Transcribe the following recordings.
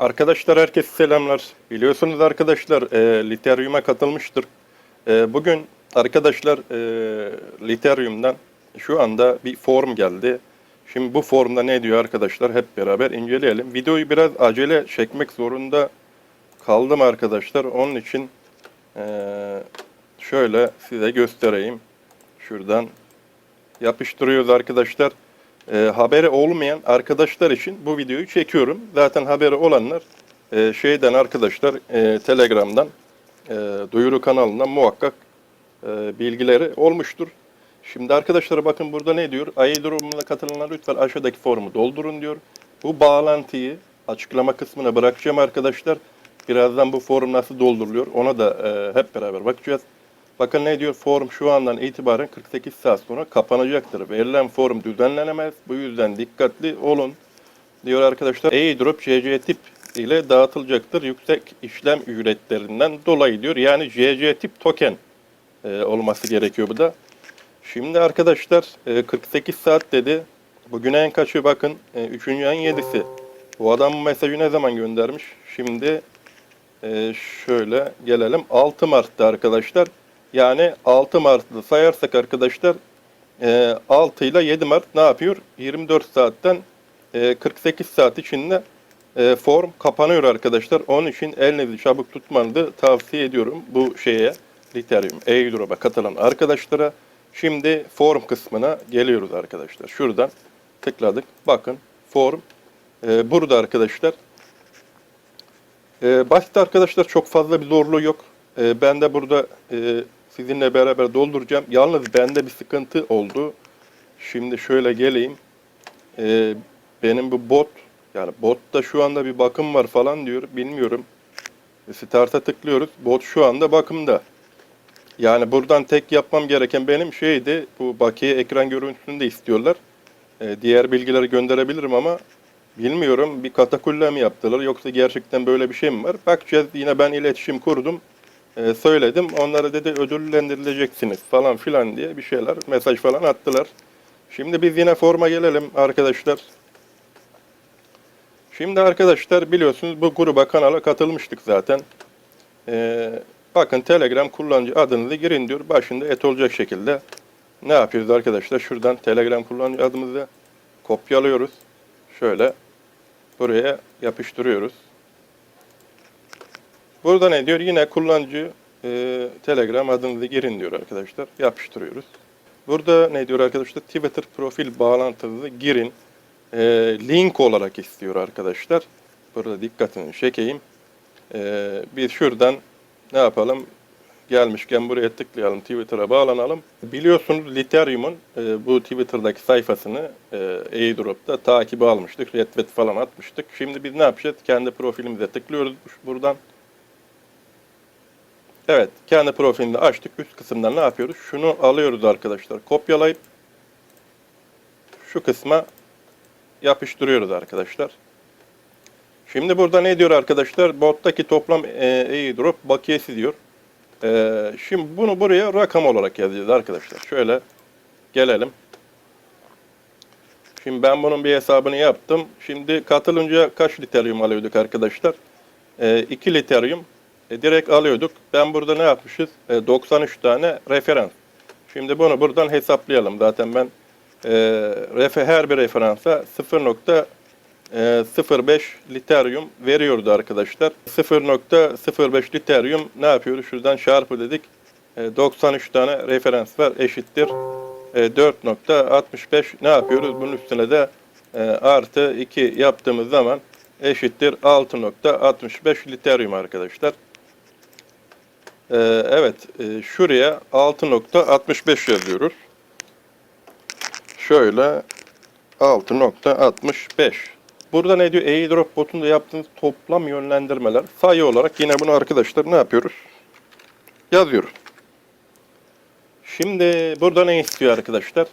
Arkadaşlar herkese selamlar. Biliyorsunuz arkadaşlar e, Literyum'a katılmıştır. E, bugün arkadaşlar e, Literyum'dan şu anda bir form geldi. Şimdi bu formda ne diyor arkadaşlar hep beraber inceleyelim. Videoyu biraz acele çekmek zorunda kaldım arkadaşlar. Onun için e, şöyle size göstereyim. Şuradan yapıştırıyoruz arkadaşlar. E, haberi olmayan arkadaşlar için bu videoyu çekiyorum. Zaten haberi olanlar e, şeyden arkadaşlar e, Telegram'dan e, duyuru kanalından muhakkak e, bilgileri olmuştur. Şimdi arkadaşlar bakın burada ne diyor? Ayı durumuna katılanlar lütfen aşağıdaki formu doldurun diyor. Bu bağlantıyı açıklama kısmına bırakacağım arkadaşlar. Birazdan bu form nasıl dolduruluyor ona da e, hep beraber bakacağız. Bakın ne diyor? Form şu andan itibaren 48 saat sonra kapanacaktır. Verilen form düzenlenemez. Bu yüzden dikkatli olun. Diyor arkadaşlar. airdrop CC tip ile dağıtılacaktır. Yüksek işlem ücretlerinden dolayı diyor. Yani CC tip token e, olması gerekiyor bu da. Şimdi arkadaşlar e, 48 saat dedi. Bugün en kaçı bakın. E, 3. ayın 7'si. Bu adam bu mesajı ne zaman göndermiş? Şimdi e, şöyle gelelim. 6 Mart'ta arkadaşlar. Yani 6 Mart'ta sayarsak arkadaşlar e, 6 ile 7 Mart ne yapıyor? 24 saatten e, 48 saat içinde e, form kapanıyor arkadaşlar. Onun için elinizi çabuk tutmanızı tavsiye ediyorum bu şeye. Ethereum, airdrop'a katılan arkadaşlara. Şimdi form kısmına geliyoruz arkadaşlar. Şuradan tıkladık. Bakın form e, burada arkadaşlar. E, basit arkadaşlar çok fazla bir zorluğu yok. E, ben de burada e, sizinle beraber dolduracağım. Yalnız bende bir sıkıntı oldu. Şimdi şöyle geleyim. E, benim bu bot yani botta şu anda bir bakım var falan diyor. Bilmiyorum. Start'a tıklıyoruz. Bot şu anda bakımda. Yani buradan tek yapmam gereken benim şeydi. Bu bakiye ekran görüntüsünü de istiyorlar. E, diğer bilgileri gönderebilirim ama bilmiyorum bir katakulle mi yaptılar yoksa gerçekten böyle bir şey mi var? Bakacağız yine ben iletişim kurdum. E, söyledim. Onlara dedi ödüllendirileceksiniz falan filan diye bir şeyler mesaj falan attılar. Şimdi biz yine forma gelelim arkadaşlar. Şimdi arkadaşlar biliyorsunuz bu gruba kanala katılmıştık zaten. Ee, bakın Telegram kullanıcı adınızı girin diyor. Başında et olacak şekilde. Ne yapıyoruz arkadaşlar? Şuradan Telegram kullanıcı adımızı kopyalıyoruz. Şöyle buraya yapıştırıyoruz. Burada ne diyor? Yine kullanıcı e, Telegram adınızı girin diyor arkadaşlar. Yapıştırıyoruz. Burada ne diyor arkadaşlar? Twitter profil bağlantınızı girin. E, link olarak istiyor arkadaşlar. Burada dikkatini çekeyim. E, biz şuradan ne yapalım? Gelmişken buraya tıklayalım, Twitter'a bağlanalım. Biliyorsunuz Literium'un e, bu Twitter'daki sayfasını e, airdrop'ta takibi almıştık. Retweet falan atmıştık. Şimdi biz ne yapacağız? Kendi profilimize tıklıyoruz buradan. Evet, kendi profilini açtık. Üst kısımdan ne yapıyoruz? Şunu alıyoruz arkadaşlar. Kopyalayıp şu kısma yapıştırıyoruz arkadaşlar. Şimdi burada ne diyor arkadaşlar? Bottaki toplam e, airdrop bakiyesi diyor. E, şimdi bunu buraya rakam olarak yazacağız arkadaşlar. Şöyle gelelim. Şimdi ben bunun bir hesabını yaptım. Şimdi katılınca kaç literium alıyorduk arkadaşlar? E, 2 literium e, direkt alıyorduk. Ben burada ne yapmışız? E, 93 tane referans. Şimdi bunu buradan hesaplayalım. Zaten ben e, refe, her bir referansa 0.05 literium veriyordu arkadaşlar. 0.05 literium ne yapıyoruz? Şuradan çarpı dedik. E, 93 tane referans var eşittir. E, 4.65 ne yapıyoruz? Bunun üstüne de e, artı 2 yaptığımız zaman eşittir 6.65 literium arkadaşlar. Ee, evet, e, şuraya 6.65 yazıyoruz. Şöyle 6.65. Burada ne diyor? airdrop botunda yaptığınız toplam yönlendirmeler. Sayı olarak yine bunu arkadaşlar ne yapıyoruz? Yazıyoruz. Şimdi burada ne istiyor arkadaşlar?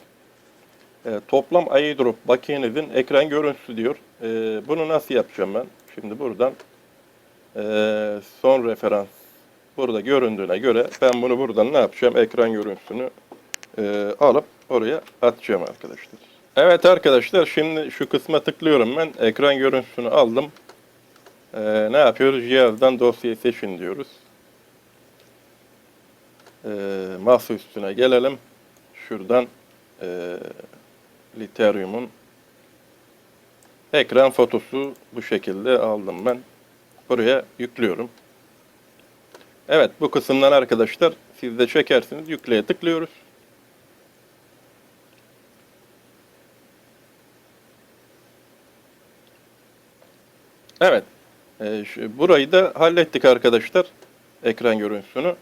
E, toplam airdrop bakiyenizin ekran görüntüsü diyor. E, bunu nasıl yapacağım ben? Şimdi buradan e, son referans burada göründüğüne göre ben bunu buradan ne yapacağım? Ekran görüntüsünü e, alıp oraya atacağım arkadaşlar. Evet arkadaşlar şimdi şu kısma tıklıyorum ben. Ekran görüntüsünü aldım. Ee, ne yapıyoruz? Cihazdan dosyayı seçin diyoruz. Ee, masa üstüne gelelim. Şuradan e, Literium'un ekran fotosu bu şekilde aldım ben. Buraya yüklüyorum. Evet bu kısımdan arkadaşlar siz de çekersiniz. Yükleye tıklıyoruz. Evet. Şu- burayı da hallettik arkadaşlar. Ekran görüntüsünü.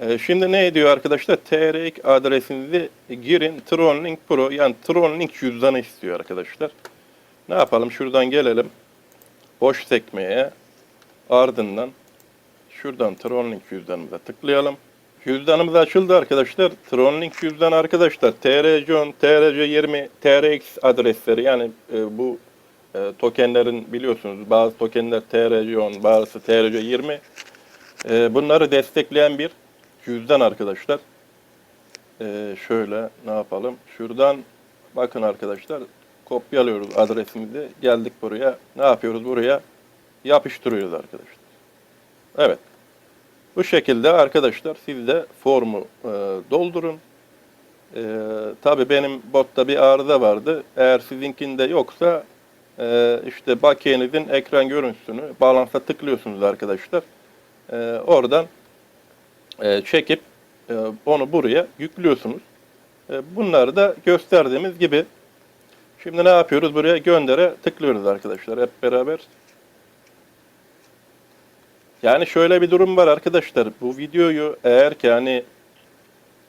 Ee, şimdi ne ediyor arkadaşlar? TRX adresinizi girin. Tronlink Pro yani Tronlink cüzdanı istiyor arkadaşlar. Ne yapalım? Şuradan gelelim. Boş sekmeye. Ardından şuradan Tronlink cüzdanımıza tıklayalım. Cüzdanımız açıldı arkadaşlar. Tronlink cüzdan arkadaşlar. TRC10, TRC20, TRX adresleri yani e, bu e, tokenlerin biliyorsunuz bazı tokenler TRC10, bazısı TRC20. E, bunları destekleyen bir cüzdan arkadaşlar. E, şöyle ne yapalım? Şuradan bakın arkadaşlar kopyalıyoruz adresimizi. Geldik buraya. Ne yapıyoruz buraya? Yapıştırıyoruz arkadaşlar. Evet. Bu şekilde arkadaşlar siz de formu e, doldurun. E, Tabi benim botta bir arıza vardı. Eğer sizinkinde yoksa e, işte bakiyenizin ekran görüntüsünü balansa tıklıyorsunuz arkadaşlar. E, oradan e, çekip e, onu buraya yüklüyorsunuz. E, bunları da gösterdiğimiz gibi şimdi ne yapıyoruz? Buraya göndere tıklıyoruz arkadaşlar hep beraber. Yani şöyle bir durum var arkadaşlar. Bu videoyu eğer ki hani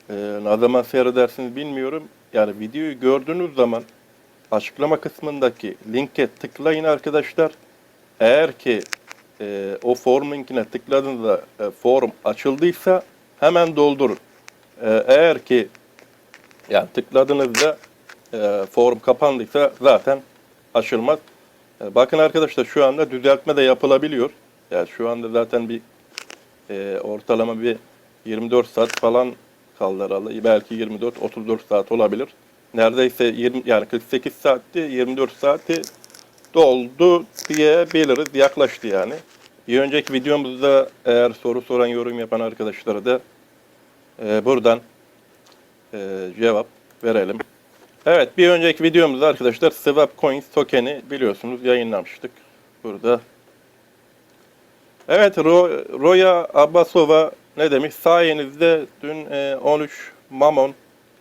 e, ne zaman seyredersiniz bilmiyorum. Yani videoyu gördüğünüz zaman açıklama kısmındaki linke tıklayın arkadaşlar. Eğer ki e, o form linkine tıkladığınızda e, form açıldıysa hemen doldurun. E, eğer ki yani tıkladığınızda e, form kapandıysa zaten açılmaz. E, bakın arkadaşlar şu anda düzeltme de yapılabiliyor. Yani şu anda zaten bir e, ortalama bir 24 saat falan kaldı herhalde. Belki 24-34 saat olabilir. Neredeyse 20 yani 48 saatti 24 saati doldu diyebiliriz. Yaklaştı yani. Bir önceki videomuzda eğer soru soran yorum yapan arkadaşlara da e, buradan e, cevap verelim. Evet bir önceki videomuzda arkadaşlar Swap Coins token'i biliyorsunuz yayınlamıştık. Burada Evet, Ro- Roya Abbasova ne demiş? Sayenizde dün e, 13 mamon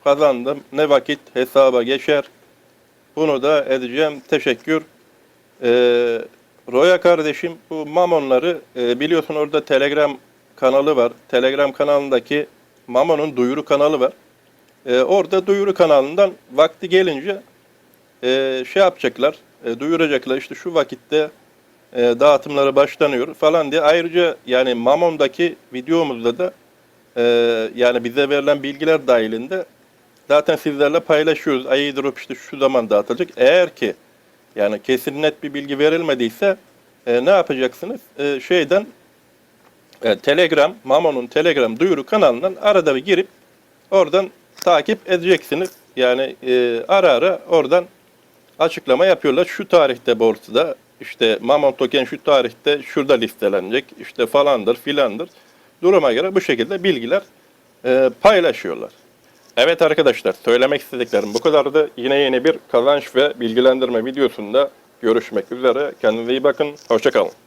kazandım. Ne vakit hesaba geçer. Bunu da edeceğim. Teşekkür. E, Roya kardeşim bu mamonları e, biliyorsun orada Telegram kanalı var. Telegram kanalındaki mamonun duyuru kanalı var. E, orada duyuru kanalından vakti gelince e, şey yapacaklar, e, duyuracaklar. İşte şu vakitte e, dağıtımlara başlanıyor falan diye. Ayrıca yani Mamon'daki videomuzda da e, yani bize verilen bilgiler dahilinde zaten sizlerle paylaşıyoruz. Airdrop işte şu zaman dağıtılacak. Eğer ki yani kesin net bir bilgi verilmediyse e, ne yapacaksınız? E, şeyden e, Telegram, Mamon'un Telegram duyuru kanalından arada bir girip oradan takip edeceksiniz. Yani e, ara ara oradan açıklama yapıyorlar. Şu tarihte borsada işte Mamon token şu tarihte şurada listelenecek işte falandır filandır. Duruma göre bu şekilde bilgiler e, paylaşıyorlar. Evet arkadaşlar söylemek istediklerim bu kadardı. Yine yeni bir kazanç ve bilgilendirme videosunda görüşmek üzere. Kendinize iyi bakın. Hoşçakalın.